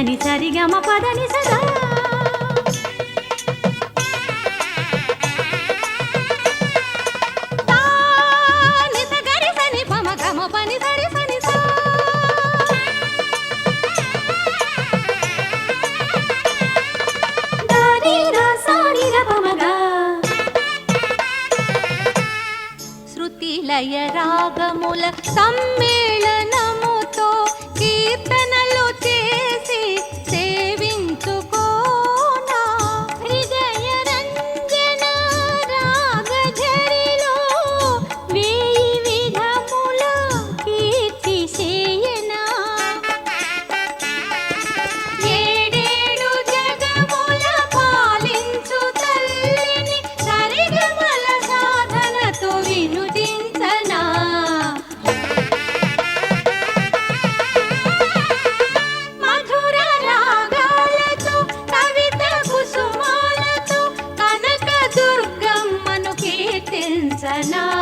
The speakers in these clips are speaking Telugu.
సని సరిగమ పదని సదా. రాగముల సమ్మేళనముతో కీర్తన सना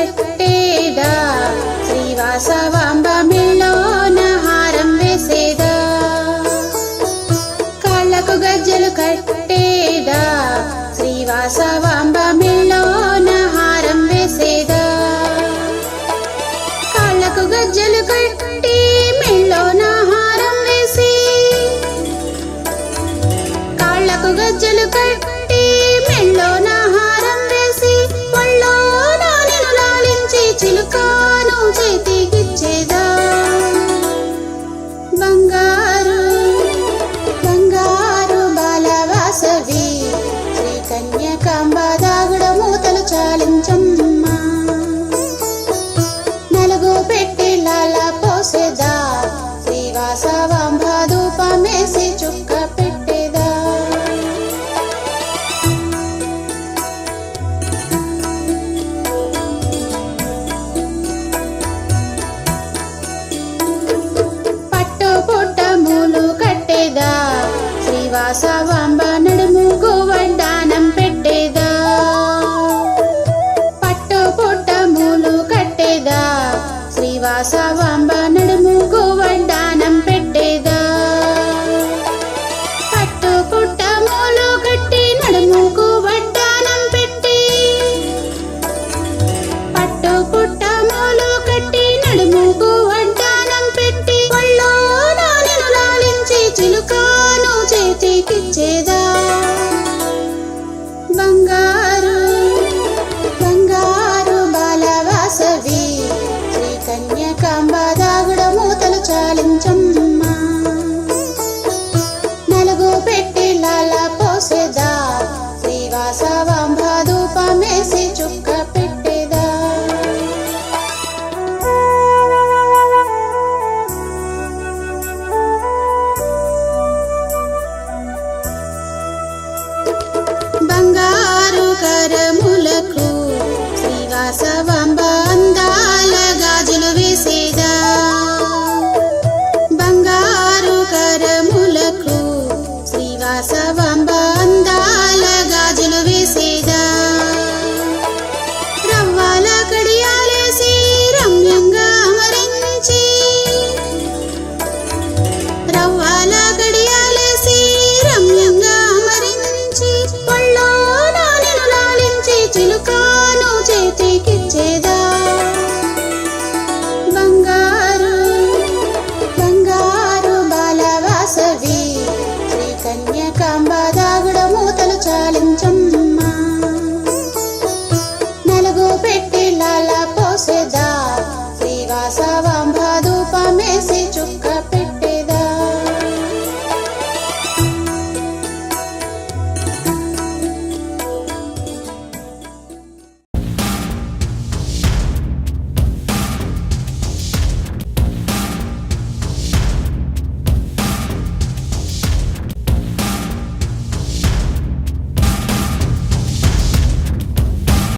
కట్టేదా శ్రీవాసవాంబ మిల్లోన హారం వేసేదా? కాళ్ళకు గజ్జలు కట్ట